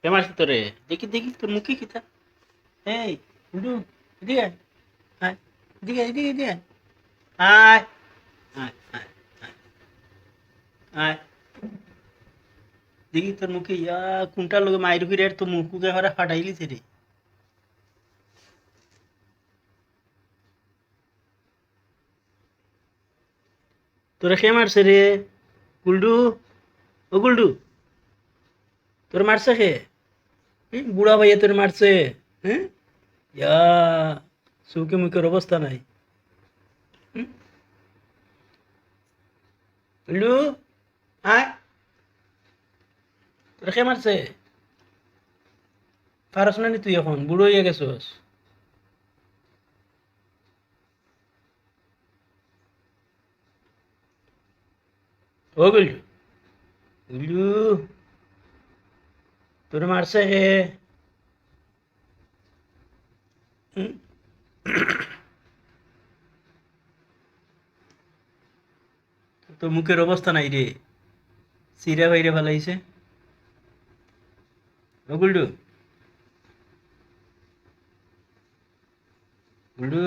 কে মারছে তোরে দেখি দেখি তোর মুখে কি তা এই গুড্ডু এদিকে আয়। এদিকে এদিকে এদিকে আয়। আয় দেখি তোর মুখে, ইয়া কোনটা লোক মায়ের ফিরে তোর মুখকে হারা ফাটাইলিছে রে। তোরা কে মারছে রে? গুলডু? ও গুলডু, তোর মারছে কে? হুম, বুড়া ভাইয়া তোর মারছে হ্যাঁ? ইয়া চৌকে মুখের অবস্থা নাই? গুলডু আয়। কে মারছে? পারস না তুই এখন? বুড়ো হয়ে গেছস। ও তোর মারছে হে। হুম? তো মুখের অবস্থা নাই রে। সিরা বাইরে ফেলাইছে ও গুলডু। গুলডু।